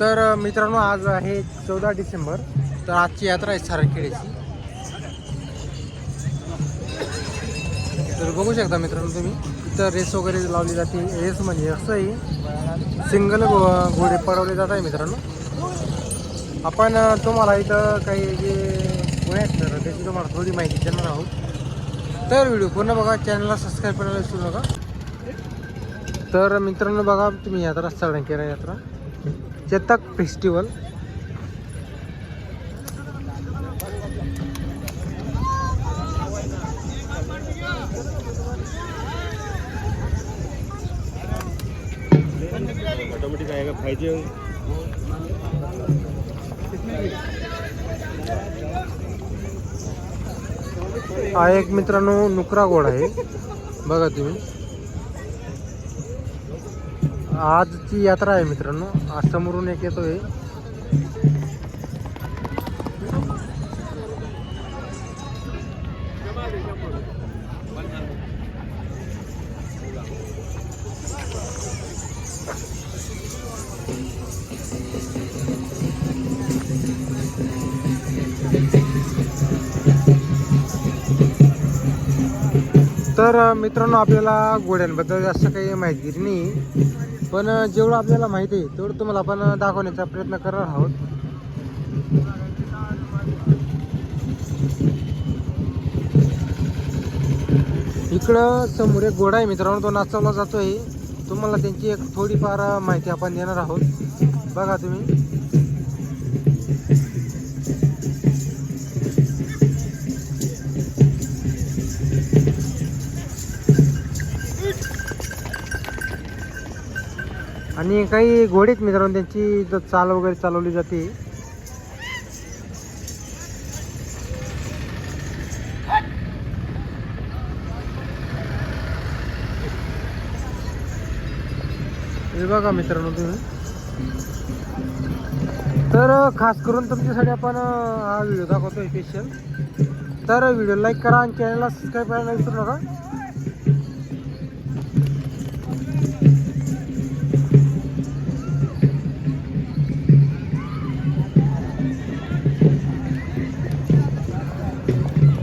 तर मित्रांनो आज आहे चौदा डिसेंबर. तर आजची यात्रा आहे सारखेडीची तर बघू शकता मित्रांनो तुम्ही इतर रेस वगैरे लावली जाते. रेस म्हणजे असं आहे सिंगल घोडे पडवले जात आहे मित्रांनो. आपण तुम्हाला इथं काही जे गुन्हे आहेत त्याची तुम्हाला थोडी माहिती देणार आहोत. तर व्हिडिओ पूर्ण बघा चॅनलला सबस्क्राईब करायला विसरू नका. तर मित्रांनो बघा तुम्ही यात्रा साळंकेरा यात्रा. चेतक फेस्टिवल. ऑटोमेटिक आएगा फाइव जी हा एक मित्रांनो नुकरा गोड आहे. बघा तुम्ही. आजची यात्रा आहे मित्रांनो. आज समोरून एक येतोय. तर मित्रांनो आपल्याला घोड्यांबद्दल जास्त काही माहिती नाही. पण जेवढं आपल्याला माहिती आहे तेवढं तुम्हाला आपण दाखवण्याचा प्रयत्न करणार आहोत. इकडं समोर एक घोडा आहे मित्रांनो तो नाचवला जातोय. तुम्हाला त्यांची एक थोडीफार माहिती आपण देणार आहोत. बघा तुम्ही. आणि काही घोडे मित्रांनो त्यांची चाल वगैरे चालवली जाते. हे बघा मित्रांनो तुम्ही. तर खास करून तुमच्यासाठी आपण हा व्हिडिओ दाखवतो स्पेशल तर व्हिडिओ लाईक करा आणि चॅनलला सबस्क्राईब करायला विसरू नका.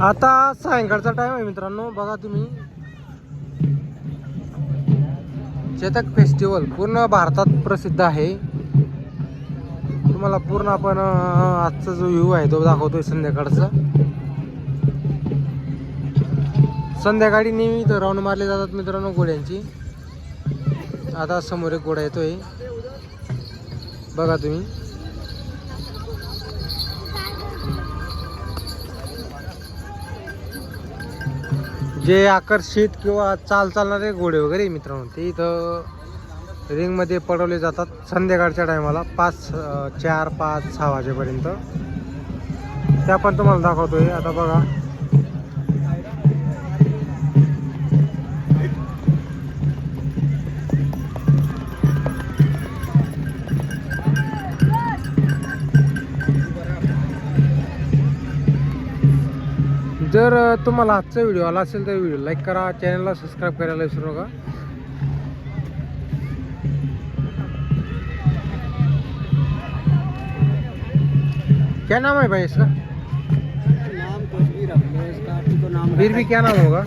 आता सायंकाळचा टाइम आहे मित्रांनो. बघा तुम्ही. चेतक फेस्टिवल पूर्ण भारतात प्रसिद्ध आहे. तुम्हाला पूर्ण आपण आजचा जो व्ह्यू आहे तो दाखवतोय संध्याकाळचा. संध्याकाळी नेहमी तर राऊंड मारले जातात मित्रांनो घोड्यांची. आता समोर एक घोडा येतोय. बघा तुम्ही. जे आकर्षित किंवा चाल चालणारे घोडे वगैरे मित्रांनो ते इथं रिंगमध्ये पडवले जातात संध्याकाळच्या टायमाला पाच चार पाच सहा वाजेपर्यंत. त्या पण तुम्हाला दाखवतोय. आता बघा जर अं, तुम्हाला आजचा व्हिडिओ आला असेल तर व्हिडिओ लाईक करा चॅनलला सबस्क्राईब करायला विसरू नका. क्या नाम है भाई इसका? नाम कुछ भी रख लो इसका तो नाम फिर भी क्या नाम होगा?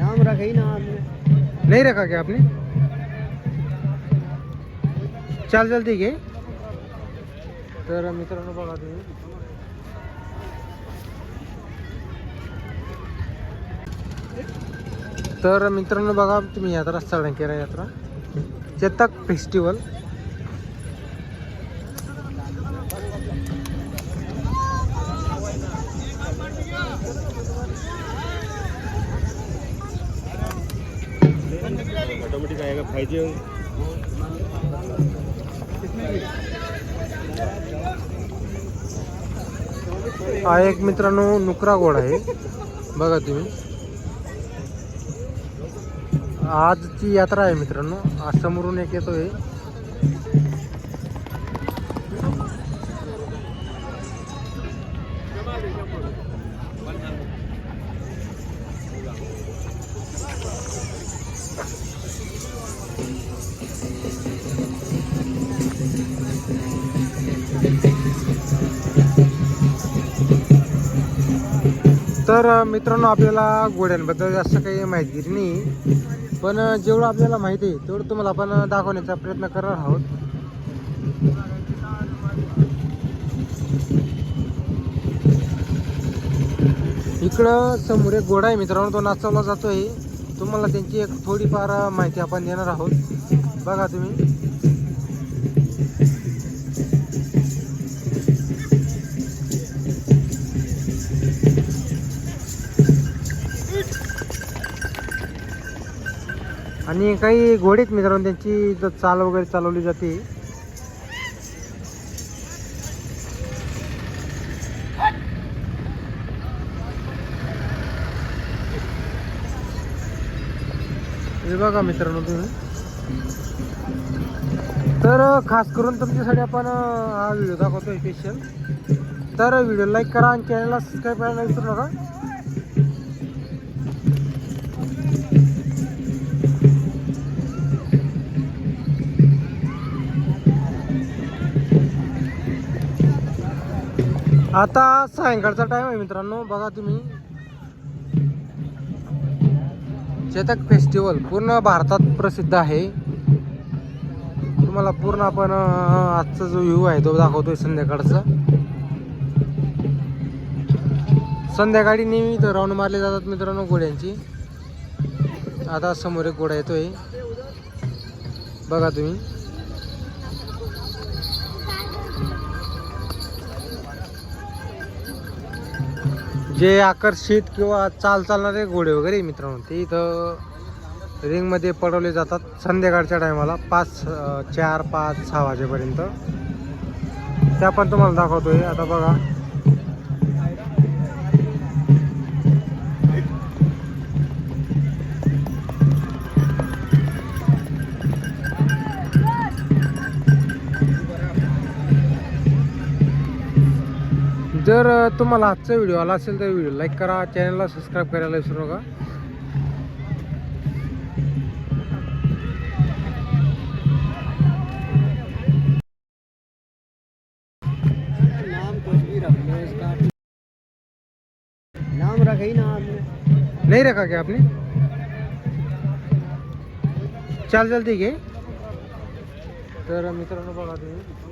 नाम रखा ही ना आपने नहीं रखा क्या आपने? चाल चलती घे तर मित्रांनो बघा तुम्ही तर मित्रांनो बघा तुम्ही यात्रा सळंकेरा यात्रा. चेतक फेस्टिवल ऑटोमेटिक आएगा फाइव जी हा एक मित्रांनो नुकरा गोड आहे. बघा तुम्ही. आजची यात्रा आहे मित्रांनो. आज समोरून एक येतोय. तर मित्रांनो आपल्याला घोड्यांबद्दल जास्त काही माहिती नाही. पण जेवढं आपल्याला माहिती आहे तेवढं तुम्हाला आपण दाखवण्याचा प्रयत्न करणार आहोत. इकडं समोर एक घोडा आहे मित्रांनो तो नाचवला जातोय. तुम्हाला त्यांची एक थोडीफार माहिती आपण देणार आहोत. बघा तुम्ही. आणि काही घोडे मित्रांनो त्यांची इथं चाल वगैरे चालवली जाते. हे बघा मित्रांनो तुम्ही. तर खास करून तुमच्यासाठी आपण हा व्हिडिओ दाखवतोय स्पेशल तर व्हिडिओ लाईक करा आणि चॅनलला सबस्क्राईब करायला विसरू नका. आता सायंकाळचा टाइम आहे मित्रांनो. बघा तुम्ही. चेतक फेस्टिवल पूर्ण भारतात प्रसिद्ध आहे. तुम्हाला पूर्ण आपण आजचा जो व्ह्यू आहे तो दाखवतोय संध्याकाळचा. संध्याकाळी नेहमी तर राऊंड मारले जातात मित्रांनो घोड्यांची. आता समोर एक घोडा येतोय. बघा तुम्ही. जे आकर्षित किंवा चाल चालणारे घोडे वगैरे मित्रांनो ते इथं रिंगमध्ये पडवले जातात संध्याकाळच्या टायमाला पाच चार पाच सहा वाजेपर्यंत. त्या पण तुम्हाला दाखवतोय. आता बघा जर तुम्हाला आजचा व्हिडिओ आला असेल तर व्हिडिओ लाईक करा चॅनलला सबस्क्राईब करायला विसरू नका. नाम भी रख ही ना आपने। नहीं रखा क्या आपने? चाल ठीक आहे तर मित्रांनो बघा तुम्ही.